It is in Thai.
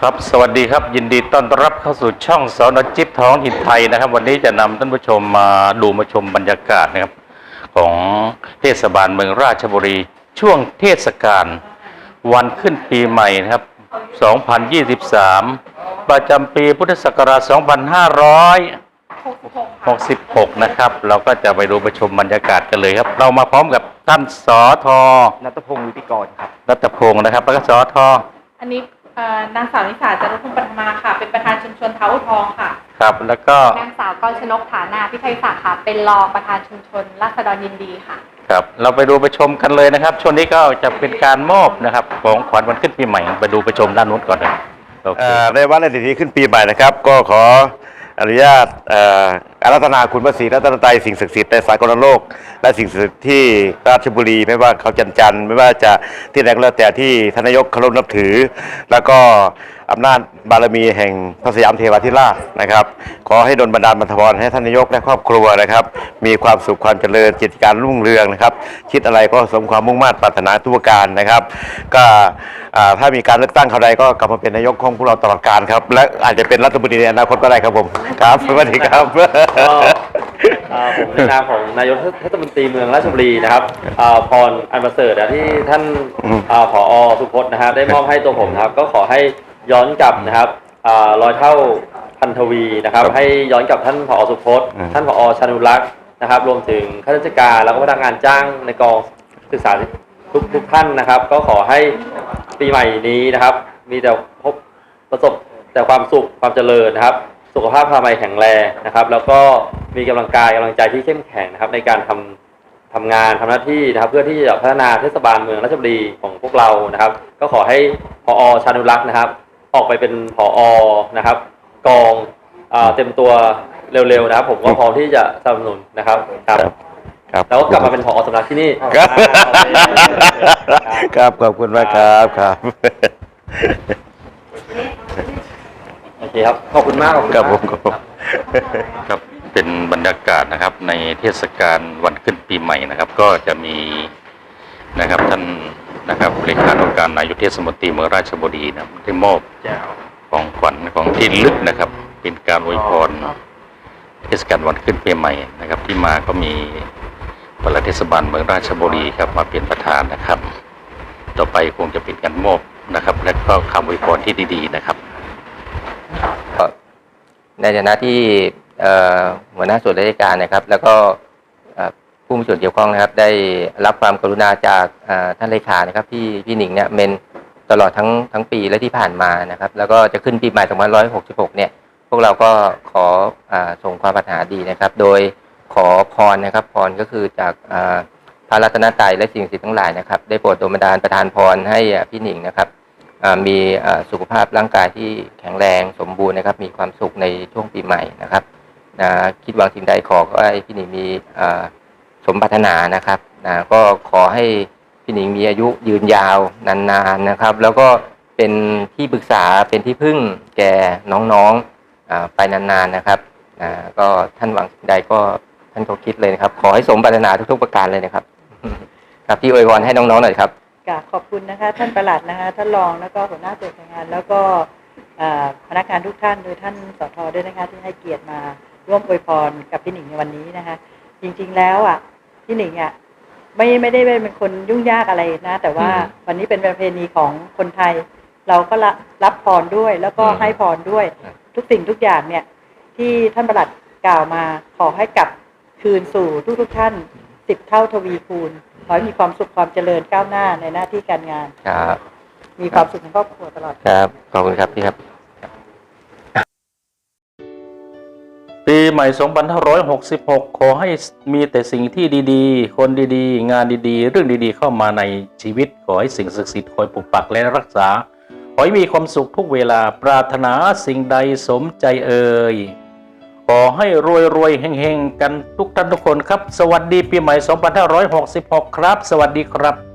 ครับสวัสดีครับยินดีต้อนรับเข้าสู่ช่องสอนจิตท้องถิ่นไทยนะครับ วันนี้จะนำท่านผู้ชมมาดูมาชมบรรยากาศนะครับ ของเทศบาลเมืองราชบุรี ช่วงเทศกาลวันขึ้นปีใหม่นะครับ 2023 ประจำปีพุทธศักราช 2566 นะครับ เราก็จะไปดูประชมบรรยากาศกันเลยครับ เรามาพร้อมกับท่านสอทอนัทพงศ์วิทิกรครับรัตพงศ์นะครับแล้วก็สอทออันนี้เอ่อ นางสาวนิสาจารุพงศ์ปัทมาค่ะ เป็นประธานชุมชนเท้าทองค่ะ ครับ แล้วก็นางสาวกรชนกฐานาพิทัยศักดิ์ค่ะ เป็นรองประธานชุมชนราษฎรยินดีค่ะ ครับ เราไปดูไปชมกันเลยนะครับ ช่วงนี้ก็จะเป็นการมอบนะครับ ของขวัญวันขึ้นปีใหม่ ไปดูไปชมด้านนู้นก่อนเลยโอเคเอ่อในวันในที่ขึ้นปีใหม่นะครับ ก็ขอ อนุญาตอารัธนาคุณพระศรีรัตนตรัยสิ่งศักดิ์สิทธิ์ในสากลโลก และสิ่งศักดิ์สิทธิ์ที่ราชบุรีไม่ว่าเขาจันจันไม่ว่าจะที่ไหนก็แล้วแต่ที่ทนนายกเคารพนับถือ แล้วก็ อำนาจบารมีแห่งพระสยามเทวาธิราชนะครับ ขอให้ดลบันดาลบันทพรให้ท่านนายกและครอบครัวนะครับ มีความสุขความเจริญกิจการรุ่งเรืองนะครับ คิดอะไรก็สมความมุ่งมั่นปรารถนาทุกประการนะครับ ก็อ่าถ้ามีการเลือกตั้งเขาใดก็กลับมาเป็นนายกของพวกเราตลอดกาลครับ และอาจจะเป็นรัฐมนตรีในอนาคตก็ได้ครับผมครับสวัสดีครับก็อ่าผมในนามของนายกเทศมนตรีเมืองราชบุรีนะครับอ่าพรอันประเสริฐนะที่ท่านอืมอ่าผอสุพจน์นะครับได้มอบให้ตัวผมนะครับ ก็ขอให้ ย้อนกลับนะครับอ่าร้อยเท่าพันทวีนะครับให้ย้อนกลับท่านผอสุพจน์อืมท่านผอชานุรักษ์นะครับ รวมถึงข้าราชการแล้วก็พนักงานจ้างในกองศึกษาทุกทุกท่านนะครับ ก็ขอให้ปีใหม่นี้นะครับ มีแต่พบประสบแต่ความสุขความเจริญนะครับ สุขภาพพลามัยแข็งแรงนะครับ แล้วก็มีกำลังกายกำลังใจที่เข้มแข็งนะครับ ในการทำ ทำงานทำหน้าที่นะครับ เพื่อที่จะพัฒนาเทศบาลเมืองราชบุรีของพวกเรานะครับ ก็ขอให้พอชานุรักษ์นะครับ ออกไปเป็นผอนะครับ กองอ่าเต็มตัวเร็วๆนะครับ ผมก็พร้อมที่จะสนับสนุนนะครับครับ ครับแล้วก็กลับมาเป็นผอสำนักที่นี่ครับอ่าโอเคครับขอบคุณมากครับครับ โอเคครับขอบคุณมากขอบคุณครับมากผมครับผมครับเป็นบรรยากาศนะครับ ในเทศกาลวันขึ้นปีใหม่นะครับ ก็จะมีนะครับท่าน นะครับเลขานุการนายกเทศมนตรีเมืองราชบุรีนะครับได้มอบของขวัญของที่ระลึกนะครับ เป็นการอวยพรเทศกาลวันขึ้นปีใหม่นะครับ ที่มาก็มีปลัดเทศบาลเมืองราชบุรีครับมาเป็นประธานนะครับ ต่อไปคงจะเป็นการมอบนะครับ และก็คำอวยพรที่ดี ๆ นะครับในฐานะที่เอ่อหัวหน้าส่วนราชการนะครับ แล้วก็เอ่อ ผู้มีส่วนเกี่ยวข้องนะครับ ได้รับความกรุณาจากท่านเลขานะครับที่พี่หนิงเนี่ยเมนตลอดทั้งทั้งปีและที่ผ่านมานะครับ แล้วก็จะขึ้นปีใหม่2566 เนี่ย พวกเราก็ขออส่งความปรารถนาดีนะครับ โดยขอพรนะครับ พรก็คือจากพระรัตนตรัยและสิ่งศักดิ์สิทธิ์ทั้งหลายนะครับ ได้โปรดโดลบันดาลประทานพรให้พี่หนิงนะครับมีสุขภาพร่างกายที่แข็งแรงสมบูรณ์นะครับ มีความสุขในช่วงปีใหม่นะครับนะคิดหวังสิ่งใดขอก็ให้พี่หนิงมีอ สมปรารถนานะครับนะก็ขอให้พี่หนิงมีอายุยืนยาวนานๆนะครับ แล้วก็เป็นที่ปรึกษาเป็นที่พึ่งแก่น้องๆไปนานๆนะครับนะก็ท่านหวังใดก็ท่านก็คิดเลยนะครับ ขอให้สมปรารถนาทุกๆประการเลยนะครับ ครับที่อวยพรให้น้องๆหน่อยครับกาบขอบคุณนะคะ ท่านประหลัดนะคะท่านรองแล้วก็หัวหน้าส่วนราชการแล้วก็พนักงานทุกท่านโดยท่านสทด้วยนะคะที่ให้เกียรติมาร่วมอวยพรกับพี่หนิงในวันนี้นะคะ จริงๆแล้วอะ พี่หนิงอะไม่ไม่ได้เป็นคนยุ่งยากอะไรนะ แต่ว่าอืมวันนี้เป็นประเพณีของคนไทย เราก็รับรับพรด้วย แล้วก็อืมให้พรด้วยครับทุกสิ่งทุกอย่างเนี่ย ที่ท่านประหลัดกล่าวมาขอให้กลับคืนสู่ทุกๆท่านสิบเท่าทวีคูณขอให้มีความสุขความเจริญก้าวหน้าในหน้าที่การงาน ครับ มีความสุขในครอบครัวตลอด ครับ ขอบคุณครับพี่ครับ ใหม่ 2566 ขอให้มีแต่สิ่งที่ดีๆ คนดีๆ งานดีๆ เรื่องดีๆ เข้ามาในชีวิต ขอให้สิ่งศักดิ์สิทธิ์คอยปกปักและรักษา ขอให้มีความสุขทุกเวลา ปรารถนาสิ่งใดสมใจเอ่ย ขอให้รวยรวยๆเฮงๆ กันทุกท่านทุกคนครับ สวัสดีปีใหม่ 2566 ครับ สวัสดีครับ